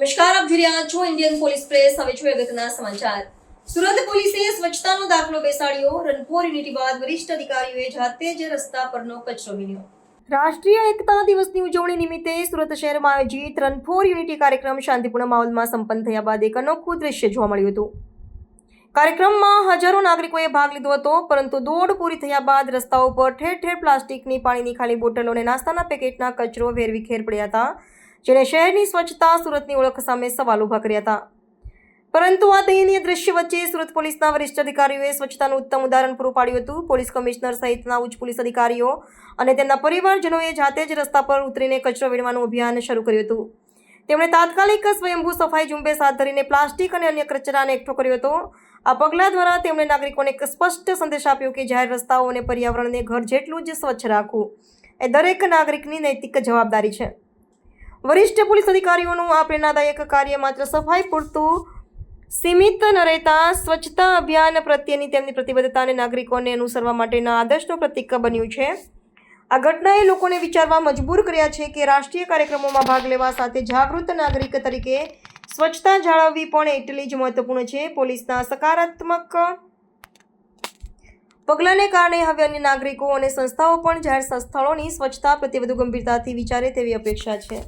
નમસ્કાર, આપ જોઈ છો ઇન્ડિયન પોલીસ પ્રેસ હવે જોઈએ અગત્યના સમાચાર. સુરત પોલીસે સ્વચ્છતાનો દાખલો બેસાડ્યો. રનફોર યુનિટી બાદ વરિષ્ઠ અધિકારીઓએ જાતે જ રસ્તા પરનો કચરો વીણ્યો. રાષ્ટ્રીય એકતા દિવસની ઉજવણી નિમિત્તે સુરત શહેરમાં આયોજિત રન ફોર યુનિટી કાર્યક્રમ શાંતિપૂર્ણ માહોલમાં સંપન્ન થયા બાદ એક અનોખું દ્રશ્ય જોવા મળ્યું હતું. કાર્યક્રમમાં હજારો નાગરિકોએ ભાગ લીધો હતો, પરંતુ દોડ પૂરી થયા બાદ રસ્તાઓ પર ઠેર ઠેર પ્લાસ્ટિકની પાણીની ખાલી બોટલો અને નાસ્તાના પેકેટના કચરો વેરવિખેર પડ્યા હતા જેણે શહેરની સ્વચ્છતા સુરતની ઓળખ સામે સવાલ ઊભા કર્યા હતા. પરંતુ આ દયનીય દ્રશ્ય વચ્ચે સુરત પોલીસના વરિષ્ઠ અધિકારીઓએ સ્વચ્છતાનું ઉત્તમ ઉદાહરણ પૂરું પાડ્યું હતું. પોલીસ કમિશનર સહિતના ઉચ્ચ પોલીસ અધિકારીઓ અને તેમના પરિવારજનોએ જાતે જ રસ્તા પર ઉતરીને કચરો વીણવાનું અભિયાન શરૂ કર્યું હતું. તેમણે તાત્કાલિક સ્વયંભૂ સફાઈ ઝુંબેશ હાથ ધરીને પ્લાસ્ટિક અને અન્ય કચરાને એકઠો કર્યો હતો. આ પગલાં દ્વારા તેમણે નાગરિકોને એક સ્પષ્ટ સંદેશ આપ્યો કે જાહેર રસ્તાઓ અને પર્યાવરણને ઘર જેટલું જ સ્વચ્છ રાખવું એ દરેક નાગરિકની નૈતિક જવાબદારી છે. વરિષ્ઠ પોલીસ અધિકારીઓનું આ પ્રેરણાદાયક કાર્ય માત્ર સફાઈ પૂરતું સીમિત ન રહેતા સ્વચ્છતા અભિયાન પ્રત્યેની તેમની પ્રતિબદ્ધતા અને નાગરિકોને અનુસરવા માટેના આદર્શનું પ્રતીક બન્યું છે. આ ઘટનાએ લોકોને વિચારવા મજબૂર કર્યા છે કે રાષ્ટ્રીય કાર્યક્રમોમાં ભાગ લેવા સાથે જાગૃત નાગરિક તરીકે સ્વચ્છતા જાળવવી પણ એટલી જ મહત્વપૂર્ણ છે. પોલીસના સકારાત્મક પગલાંને કારણે હવે અન્ય નાગરિકો અને સંસ્થાઓ પણ જાહેર સ્થળોની સ્વચ્છતા પ્રત્યે વધુ ગંભીરતાથી વિચારે તેવી અપેક્ષા છે.